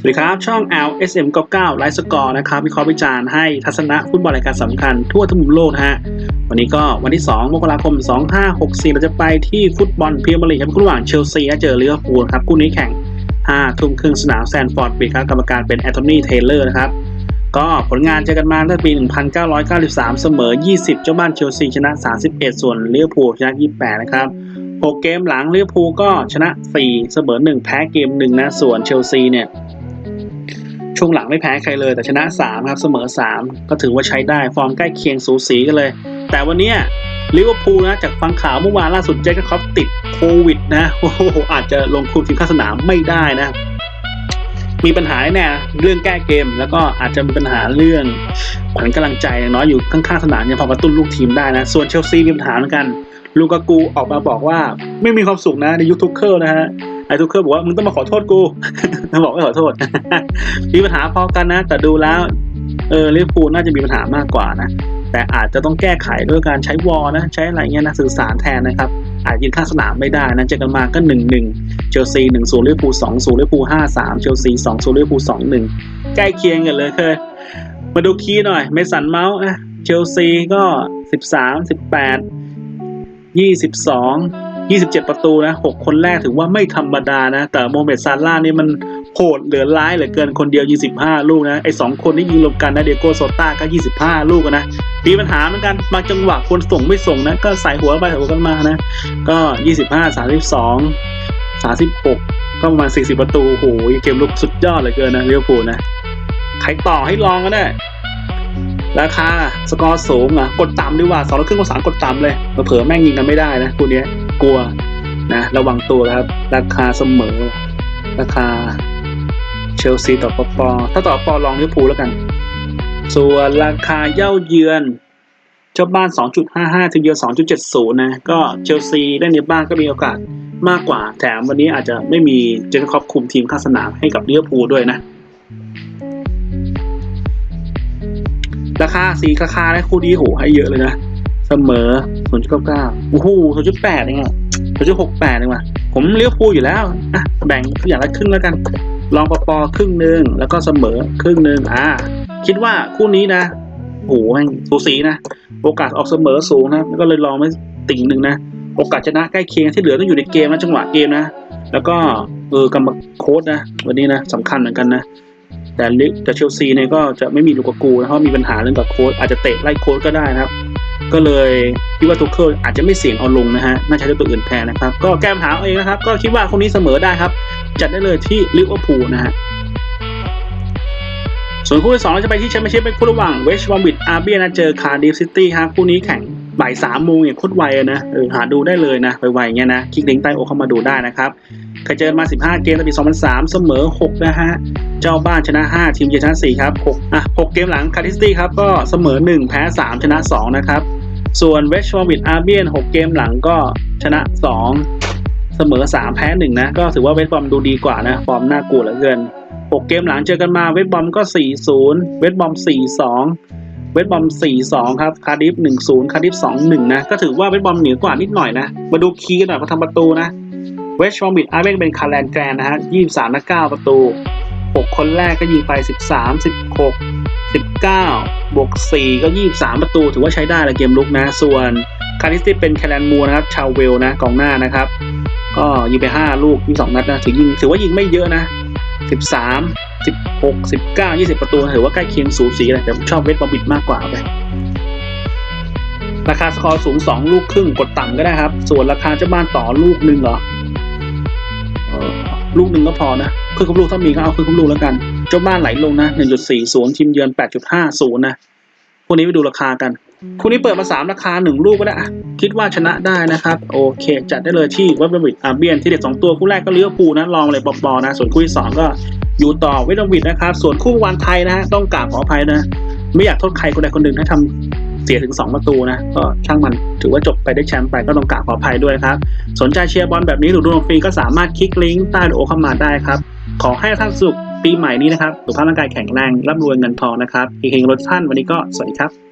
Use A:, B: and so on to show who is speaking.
A: สวัสดีครับ ช่อง LSM 99ไลฟ์สกอร์นะครับวิเคราะห์วิจารณ์ให้ทัศนะฟุตบอลรายการสำคัญทั่วทั้งมุมโลกนะฮะ วันนี้ก็วันที่ 2 มกราคม 2564 เราจะไปที่ฟุตบอลพรีเมียร์ลีกครับระหว่างเชลซีและเจอลิเวอร์พูลครับคู่นี้แข่ง 5 ทุ่มครึ่งสนามแซนฟอร์ดบริดจ์ครับกรรมการเป็นแอนโทนีเทเลอร์นะครับก็ผลงานเจอกันมาตั้งแต่ปี 1993 เสมอ 20 เจ้าบ้านเชลซีชนะ 31 ส่วนเลิเวอร์พูลชนะ 28 นะครับ 6 เกมหลังเลิเวอร์พูลก็ชนะ 4 เสมอ 1 แพ้เกม 1 นะ ส่วนเชลซีเนี่ย ช่วงหลังไม่แพ้ใครเลย แต่ชนะ 3 ครับเสมอ 3 ก็ถือว่าใช้ได้ฟอร์มใกล้เคียงสูสีกันเลย แต่วันนี้ลิเวอร์พูลนะจากฟังข่าวเมื่อวานล่าสุดเจคคอปติดโควิดนะโอ้โหอาจจะลงคุมทีมข้าสนามไม่ได้นะ มีปัญหาแน่เรื่องแก้เกม แล้วก็อาจจะมีปัญหาเรื่องขวัญกำลังใจน้อยอยู่ข้างๆสนามยังพอกระตุ้นลูกทีมได้นะ ส่วนเชลซีมีปัญหาเหมือนกัน ลูกากูออกมาบอกว่าไม่มีความสุขนะในยุคทุกเคิลนะฮะ ไอ้ทุกเคิลบอกว่ามึงต้องมาขอโทษกูมันบอกไม่ขอโทษ มีปัญหาพอกันนะ แต่ดูแล้ว เออลิเวอร์พูลน่าจะมีปัญหามากกว่านะแต่อาจจะต้องแก้ไขด้วยการใช้วอลนะใช้อะไรเงี้ยนะสื่อสารแทนนะครับ อาจยืนข้างสนามไม่ได้นะเจอกันมาก็หนึ่งหนึ่งเชลซีหนึ่งศูนย์ลิเวอร์พูลสองศูนย์ลิเวอร์พูลห้าสามเชลซีสองศูนย์ลิเวอร์พูลสองหนึ่งใกล้เคียงกันเลยเคยมาดูคีย์หน่อยเมสันเมาส์นะเชลซีก็สิบสามสิบแปดยี่สิบสอง ยี่สิบเจ็ดประตูนะหกคนแรกถือว่าไม่ธรรมดานะ แต่โมเมดซาร่านี่มันโหดเหลือร้ายเหลือเกินคนเดียว25ลูกนะ ไอ้สองคนที่ยิงรวมกันนะเดียโกโซต้าก็ 25 ลูกนะ มีปัญหาเหมือนกันบางจังหวะคนส่งไม่ส่งนะ ก็ใส่หัวไปใส่หัวกันมานะ ก็ 25 32 36 ก็ประมาณ 40 ประตู โอ้โหเกมลุกสุดยอดเหลือเกินนะเลิเวปูนะ ใครต่อให้ลองก็ได้ราคาสกอร์สูงอะ กดต่ำดีกว่าสองร้อยครึ่งกว่าสามกดต่ำเลยเผลอแม่งยิงกันไม่ได้นะคู่เนี้ย กลัวนะระวังตัวครับ ราคาเสมอ ราคาเชลซีต่อปปถ้าต่อปอลองลิเวอร์พูลแล้วกัน ส่วนราคาเย่าเยือนเจ้าบ้าน 2.55 ถึงเยือน2.70 นะ ก็เชลซีได้ในบ้านก็มีโอกาสมากกว่า แถมวันนี้อาจจะไม่มีเจนคอปคุมทีมข้างสนามให้กับลิเวอร์พูลด้วยนะ ราคาสีราคาได้คู่ดีโหให้เยอะเลยนะ เสมอ0.99โอ้โห0.8เองอะ0.68เองว่ะผมเลี้ยวภูอยู่แล้วอะแบ่งอย่างละครึ่งแล้วกัน ลองปอปอครึ่งหนึ่งแล้วก็เสมอครึ่งหนึ่งอ่า คิดว่าคู่นี้นะโหแม่งสูสีนะ โอกาสออกเสมอสูงนะ ก็เลยลองไม่ติ่งหนึ่งนะ โอกาสชนะใกล้เคียงที่เหลือต้องอยู่ในเกมนะจังหวะเกมนะ แล้วก็เออกำบังโค้ดนะ วันนี้นะสำคัญเหมือนกันนะ แต่ลิแต่เชลซีเนี่ยก็จะไม่มีลูกกูนะเพราะมีปัญหาเรื่องกับโค้ดอาจจะเตะไล่โค้ดก็ได้นะครับ ก็เลยคิดว่าทุกเคิลอาจจะไม่เสี่ยงเอาลงนะฮะ น่าจะใช้ตัวอื่นแทนนะครับ ก็แก้ปัญหาเอาเองนะครับ ก็คิดว่าคนนี้เสมอได้ครับ จัดได้เลยที่ลิเวอร์พูลนะฮะ ส่วนคู่ที่สองเราจะไปที่แชมเปี้ยนชิพเป็นคู่ระหว่างเวสต์บอมบิดอาร์เบียนะเจอคาร์ดิฟซิตี้ครับคู่นี้แข่งบ่ายสามโมงอย่างโคตรไวอะนะเออหาดูได้เลยนะ ไวๆอย่างเงี้ยนะ คลิกลิงก์ใต้โอเข้ามาดูได้นะครับเคยเจอมา 15 เกมตั้งปี 2003 เสมอ 6 นะฮะ เจ้าบ้านชนะ 5 ทีมเยือนชนะ 4 ครับ 6 อะ 6 เกมหลังคาร์ดิฟซิตี้ครับ ก็เสมอ 1 แพ้ 3 ชนะ 2 นะครับ ส่วนเวสต์บอมบิดอาร์เบียน6เกมหลังก็ชนะ 2 เสมอ 3 แพ้ 1 นะ ก็ถือว่าเวสบอมดูดีกว่านะ ฟอร์มน่ากลัวเหลือเกิน 6 เกมหลังเจอกันมาเวสบอมก็ 4-0 เวสต์บอม 4-2 เวสบอม 4-2 ครับ คาร์ดิฟ 1-0 คาร์ดิฟ 2-1 นะ ก็ถือว่าเวสบอมเหนือกว่านิดหน่อยนะ มาดูคีย์กันหน่อยเขาทำประตูนะเวสต์บอมบิดอาร์เบนเป็นคาร์แลนแกรนนะฮะ 23นัด9ประตู 6 คนแรกก็ยิงไป 13 16 19 บวก4 ก็ 23 ประตู ถือว่าใช้ได้เลยเกมลุกนะ ส่วนคาริสติเป็นแคลนมูนะครับ ชาวเวลนะกองหน้านะครับ ก็ยิงไป 5 ลูกยิง2นัดนะถือยิงถือว่ายิงไม่เยอะนะ 13 16 19 20 ประตู ถือว่าใกล้เคียงสูสีเลยแต่ผมชอบเวสบอมบิดมากกว่าไปราคาสกอร์สูง 2 ลูกครึ่งกดต่ำก็ได้ครับ ส่วนราคาเจ้าบ้านต่อลูกหนึ่งเหรอลูกหนึ่งก็พอนะครึ่งลูกถ้ามีก็เอาครึ่งกับลูกแล้วกัน เจ้าบ้านไหลลงนะ 1.40 ทีมเยือน 8.50 นะพวกนี้ไปดูราคากันคู่นี้เปิดมา 3 ราคา 1 ลูกก็ได้คิดว่าชนะได้นะครับ โอเค จัดได้เลยที่เวสต์บรมวิดอาเบียนที่เด็ด 2 ตัวคู่แรกก็เลี้ยวภูนะลองเลยปอๆนะ ส่วนคู่ที่ 2 ก็อยู่ต่อเวสต์บรมวิดนะครับ ส่วนคู่วันไทยนะ ต้องกราบขออภัยนะ ไม่อยากโทษใครคนใดคนหนึ่งถ้าทำเสียถึง 2 ประตูนะ ก็ช่างมันถือว่าจบไปได้แชมป์ไปก็ต้องกราบขออภัยด้วยครับ สนใจเชียร์บอลแบบนี้หรือดูดวงฟรีก็สามารถคลิกลิงก์ใต้โอเข้ามาได้ครับ ขอให้ท่านสุข ปีใหม่นี้นะครับสุขภาพร่างกายแข็งแรงร่ำรวยเงินทองนะครับเฮงๆรถท่านวันนี้ก็สวัสดีครับ